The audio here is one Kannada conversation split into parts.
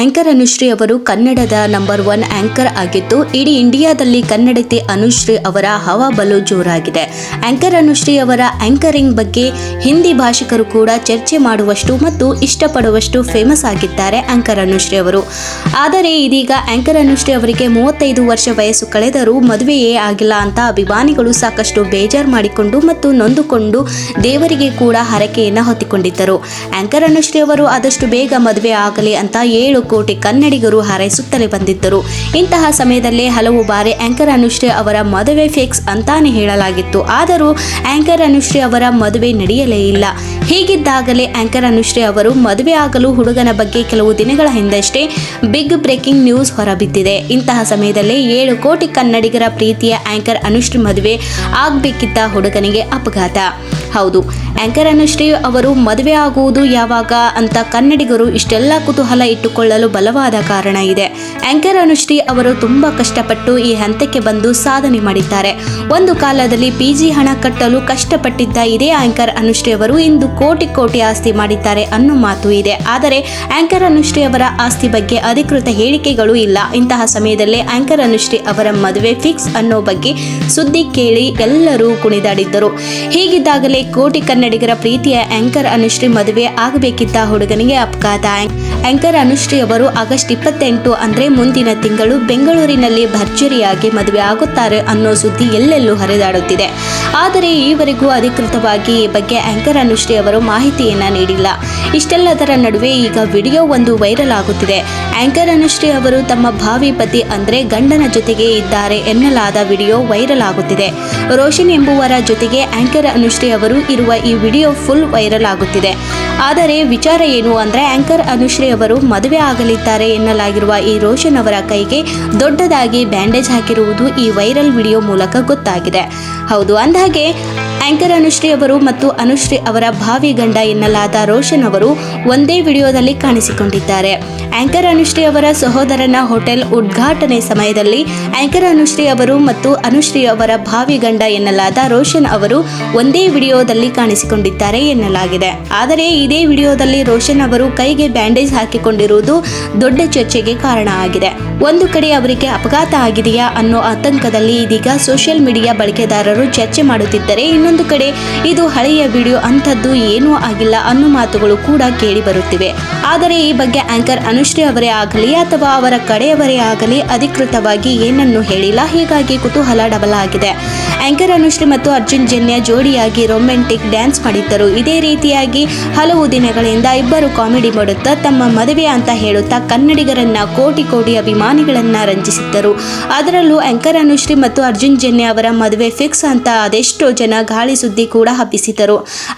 ಆಂಕರ್ ಅನುಶ್ರೀ ಅವರು ಕನ್ನಡದ ನಂಬರ್ ಒನ್ ಆಂಕರ್ ಆಗಿದ್ದು, ಇಡೀ ಇಂಡಿಯಾದಲ್ಲಿ ಕನ್ನಡತಿ ಅನುಶ್ರೀ ಅವರ ಹವಾ ಬಲು ಜೋರಾಗಿದೆ. ಆಂಕರ್ ಅನುಶ್ರೀ ಅವರ ಆಂಕರಿಂಗ್ ಬಗ್ಗೆ ಹಿಂದಿ ಭಾಷಿಕರು ಕೂಡ ಚರ್ಚೆ ಮಾಡುವಷ್ಟು ಮತ್ತು ಇಷ್ಟಪಡುವಷ್ಟು ಫೇಮಸ್ ಆಗಿದ್ದಾರೆ ಆಂಕರ್ ಅನುಶ್ರೀ ಅವರು. ಆದರೆ ಇದೀಗ ಆಂಕರ್ ಅನುಶ್ರೀ ಅವರಿಗೆ ಮೂವತ್ತೈದು ವರ್ಷ ವಯಸ್ಸು ಕಳೆದರೂ ಮದುವೆಯೇ ಆಗಿಲ್ಲ ಅಂತ ಅಭಿಮಾನಿಗಳು ಸಾಕಷ್ಟು ಬೇಜಾರು ಮಾಡಿಕೊಂಡು ಮತ್ತು ನೊಂದುಕೊಂಡು ದೇವರಿಗೆ ಕೂಡ ಹರಕೆಯನ್ನು ಹೊತ್ತಿಕೊಂಡಿದ್ದರು. ಆಂಕರ್ ಅನುಶ್ರೀ ಅವರು ಆದಷ್ಟು ಬೇಗ ಮದುವೆ ಆಗಲಿ ಅಂತ ಏಳು ಕೋಟಿ ಕನ್ನಡಿಗರು ಹಾರೈಸುತ್ತಲೇ ಬಂದಿದ್ದರು. ಇಂತಹ ಸಮಯದಲ್ಲೇ ಹಲವು ಬಾರಿ ಆಂಕರ್ ಅನುಶ್ರೀ ಅವರ ಮದುವೆ ಫಿಕ್ಸ್ ಅಂತಾನೆ ಹೇಳಲಾಗಿತ್ತು. ಆದರೂ ಆಂಕರ್ ಅನುಶ್ರೀ ಅವರ ಮದುವೆ ನಡೆಯಲೇ ಇಲ್ಲ. ಹೀಗಿದ್ದಾಗಲೇ ಆಂಕರ್ ಅನುಶ್ರೀ ಅವರು ಮದುವೆ ಆಗಲು ಹುಡುಗನ ಬಗ್ಗೆ ಕೆಲವು ದಿನಗಳ ಹಿಂದಷ್ಟೇ ಬಿಗ್ ಬ್ರೇಕಿಂಗ್ ನ್ಯೂಸ್ ಹೊರಬಿದ್ದಿದೆ. ಇಂತಹ ಸಮಯದಲ್ಲೇ ಏಳು ಕೋಟಿ ಕನ್ನಡಿಗರ ಪ್ರೀತಿಯ ಆಂಕರ್ ಅನುಶ್ರೀ ಮದುವೆ ಆಗಬೇಕಿದ್ದ ಹುಡುಗನಿಗೆ ಅಪಘಾತ. ಹೌದು ಆಂಕರ್ ಅನುಶ್ರೀ ಅವರು ಮದುವೆ ಆಗುವುದು ಯಾವಾಗ ಅಂತ ಕನ್ನಡಿಗರು ಇಷ್ಟೆಲ್ಲ ಕುತೂಹಲ ಇಟ್ಟುಕೊಳ್ಳಲು ಬಲವಾದ ಕಾರಣ ಇದೆ. ಆಂಕರ್ ಅನುಶ್ರೀ ಅವರು ತುಂಬಾ ಕಷ್ಟಪಟ್ಟು ಈ ಹಂತಕ್ಕೆ ಬಂದು ಸಾಧನೆ ಮಾಡಿದ್ದಾರೆ. ಒಂದು ಕಾಲದಲ್ಲಿ ಪಿಜಿ ಹಣ ಕಟ್ಟಲು ಕಷ್ಟಪಟ್ಟಿದ್ದ ಇದೇ ಆಂಕರ್ ಅನುಶ್ರೀ ಅವರು ಇಂದು ಕೋಟಿ ಕೋಟಿ ಆಸ್ತಿ ಮಾಡಿದ್ದಾರೆ ಅನ್ನೋ ಮಾತು ಇದೆ. ಆದರೆ ಆಂಕರ್ ಅನುಶ್ರೀ ಅವರ ಆಸ್ತಿ ಬಗ್ಗೆ ಅಧಿಕೃತ ಹೇಳಿಕೆಗಳು ಇಲ್ಲ. ಇಂತಹ ಸಮಯದಲ್ಲೇ ಆಂಕರ್ ಅನುಶ್ರೀ ಅವರ ಮದುವೆ ಫಿಕ್ಸ್ ಅನ್ನೋ ಬಗ್ಗೆ ಸುದ್ದಿ ಕೇಳಿ ಎಲ್ಲರೂ ಕುಣಿದಾಡಿದ್ದರು. ಹೀಗಿದ್ದಾಗಲೇ ಕೋಟಿ ಕನ್ನಡಿಗರ ಪ್ರೀತಿಯ ಆಂಕರ್ ಅನುಶ್ರೀ ಮದುವೆ ಆಗಬೇಕಿದ್ದ ಹುಡುಗನಿಗೆ ಅಪಘಾತ. ಆಂಕರ್ ಅನುಶ್ರೀ ಅವರು ಆಗಸ್ಟ್ ಇಪ್ಪತ್ತೆಂಟು ಅಂದ್ರೆ ಮುಂದಿನ ತಿಂಗಳು ಬೆಂಗಳೂರಿನಲ್ಲಿ ಭರ್ಜರಿಯಾಗಿ ಮದುವೆ ಆಗುತ್ತಾರೆ ಅನ್ನೋ ಸುದ್ದಿ ಎಲ್ಲೆಲ್ಲೂ ಹರಿದಾಡುತ್ತಿದೆ. ಆದರೆ ಈವರೆಗೂ ಅಧಿಕೃತವಾಗಿ ಈ ಬಗ್ಗೆ ಆಂಕರ್ ಅನುಶ್ರೀ ಅವರು ಮಾಹಿತಿಯನ್ನ ನೀಡಿಲ್ಲ. ಇಷ್ಟೆಲ್ಲದರ ನಡುವೆ ಈಗ ವಿಡಿಯೋ ಒಂದು ವೈರಲ್ ಆಗುತ್ತಿದೆ. ಆಂಕರ್ ಅನುಶ್ರೀ ಅವರು ತಮ್ಮ ಭಾವಿ ಪತಿ ಅಂದ್ರೆ ಗಂಡನ ಜೊತೆಗೆ ಇದ್ದಾರೆ ಎನ್ನಲಾದ ವಿಡಿಯೋ ವೈರಲ್ ಆಗುತ್ತಿದೆ. ರೋಷನ್ ಎಂಬುವರ ಜೊತೆಗೆ ಆಂಕರ್ ಅನುಶ್ರೀ ಅವರು ಇರುವ ಈ ವಿಡಿಯೋ ಫುಲ್ ವೈರಲ್ ಆಗುತ್ತಿದೆ. ಆದರೆ ವಿಚಾರ ಏನು ಅಂದ್ರೆ ಆಂಕರ್ ಅನುಶ್ರೀ ಅವರು ಮದುವೆ ಆಗಲಿದ್ದಾರೆ ಎನ್ನಲಾಗಿರುವ ಈ ರೋಷನ್ ಅವರ ಕೈಗೆ ದೊಡ್ಡದಾಗಿ ಬ್ಯಾಂಡೇಜ್ ಹಾಕಿರುವುದು ಈ ವೈರಲ್ ವಿಡಿಯೋ ಮೂಲಕ ಗೊತ್ತಾಗಿದೆ. ಹೌದು, ಅಂದಹಾಗೆ ಆಂಕರ್ ಅನುಶ್ರೀ ಅವರು ಮತ್ತು ಅನುಶ್ರೀ ಅವರ ಭಾವಿ ಗಂಡ ಎನ್ನಲಾದ ರೋಷನ್ ಅವರು ಒಂದೇ ವಿಡಿಯೋದಲ್ಲಿ ಕಾಣಿಸಿಕೊಂಡಿದ್ದಾರೆ. ಆಂಕರ್ ಅನುಶ್ರೀ ಅವರ ಸಹೋದರನ ಹೋಟೆಲ್ ಉದ್ಘಾಟನೆ ಸಮಯದಲ್ಲಿ ಆಂಕರ್ ಅನುಶ್ರೀ ಅವರು ಮತ್ತು ಅನುಶ್ರೀ ಅವರ ಭಾವಿ ಗಂಡ ಎನ್ನಲಾದ ರೋಷನ್ ಅವರು ಒಂದೇ ವಿಡಿಯೋದಲ್ಲಿ ಕಾಣಿಸಿಕೊಂಡಿದ್ದಾರೆ ಎನ್ನಲಾಗಿದೆ. ಆದರೆ ಇದೇ ವಿಡಿಯೋದಲ್ಲಿ ರೋಷನ್ ಅವರು ಕೈಗೆ ಬ್ಯಾಂಡೇಜ್ ಹಾಕಿಕೊಂಡಿರುವುದು ದೊಡ್ಡ ಚರ್ಚೆಗೆ ಕಾರಣ ಆಗಿದೆ. ಒಂದು ಕಡೆ ಅವರಿಗೆ ಅಪಘಾತ ಆಗಿದೆಯಾ ಅನ್ನೋ ಆತಂಕದಲ್ಲಿ ಇದೀಗ ಸೋಷಿಯಲ್ ಮೀಡಿಯಾ ಬಳಕೆದಾರರು ಚರ್ಚೆ ಮಾಡುತ್ತಿದ್ದರೆ ಇನ್ನೊಂದು ಕಡೆ, ಇದು ಹಳೆಯ ವಿಡಿಯೋ, ಅಂಥದ್ದು ಏನೂ ಆಗಿಲ್ಲ ಅನ್ನೋ ಮಾತುಗಳು ಕೂಡ ಕೇಳಿ ಬರುತ್ತಿವೆ. ಆದರೆ ಈ ಬಗ್ಗೆ ಆಂಕರ್ ಅನುಶ್ರೀ ಅವರೇ ಆಗಲಿ ಅಥವಾ ಅವರ ಕಡೆಯವರೇ ಆಗಲಿ ಅಧಿಕೃತವಾಗಿ ಏನನ್ನು ಹೇಳಿಲ್ಲ. ಹೀಗಾಗಿ ಕುತೂಹಲ ಡಬಲ್ ಆಗಿದೆ ಆಂಕರ್ ಅನುಶ್ರೀ ಮತ್ತು ಅರ್ಜುನ್ ಜನ್ಯ ಜೋಡಿಯಾಗಿ ರೊಮ್ಯಾಂಟಿಕ್ ಡ್ಯಾನ್ಸ್ ಮಾಡಿದ್ದರು. ಇದೇ ರೀತಿಯಾಗಿ ಹಲವು ದಿನಗಳಿಂದ ಇಬ್ಬರು ಕಾಮಿಡಿ ಮಾಡುತ್ತಾ ತಮ್ಮ ಮದುವೆ ಅಂತ ಹೇಳುತ್ತಾ ಕನ್ನಡಿಗರನ್ನ ಕೋಟಿ ಕೋಟಿ ಅಭಿಮಾನಿಗಳನ್ನ ರಂಜಿಸಿದ್ದರು. ಅದರಲ್ಲೂ ಆಂಕರ್ ಅನುಶ್ರೀ ಮತ್ತು ಅರ್ಜುನ್ ಜನ್ಯ ಅವರ ಮದುವೆ ಫಿಕ್ಸ್ ಅಂತ ಅದೆಷ್ಟೋ ಜನ ಗಾಳಿ ಸುದ್ದಿ ಕೂಡ ಹಬ್ಬಿಸಿದರು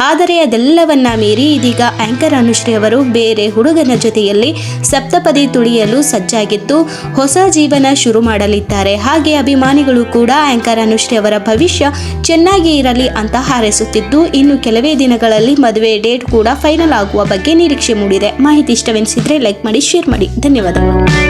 ಆದರೆ ಅದೆಲ್ಲವನ್ನ ಮೀರಿ ಇದೀಗ ಆಂಕರ್ ಅನುಶ್ರೀ ಅವರು ಬೇರೆ ಹುಡುಗನ ಜೊತೆಯಲ್ಲಿ ಸಪ್ತಪದಿ ತುಳಿಯಲು ಸಜ್ಜಾಗಿದ್ದು ಹೊಸ ಜೀವನ ಶುರು ಮಾಡಲಿದ್ದಾರೆ. ಹಾಗೆ ಅಭಿಮಾನಿಗಳು ಕೂಡ ಆಂಕರ್ ಅನುಶ್ರೀ ಅವರ ಭವಿಷ್ಯ ಚೆನ್ನಾಗಿ ಇರಲಿ ಅಂತ ಹಾರೈಸುತ್ತಿದ್ದು, ಇನ್ನು ಕೆಲವೇ ದಿನಗಳಲ್ಲಿ ಮದುವೆ ಡೇಟ್ ಕೂಡ ಫೈನಲ್ ಆಗುವ ಬಗ್ಗೆ ನಿರೀಕ್ಷೆ ಮೂಡಿದೆ. ಮಾಹಿತಿ ಇಷ್ಟವೆನಿಸಿದ್ರೆ ಲೈಕ್ ಮಾಡಿ, ಶೇರ್ ಮಾಡಿ. ಧನ್ಯವಾದಗಳು.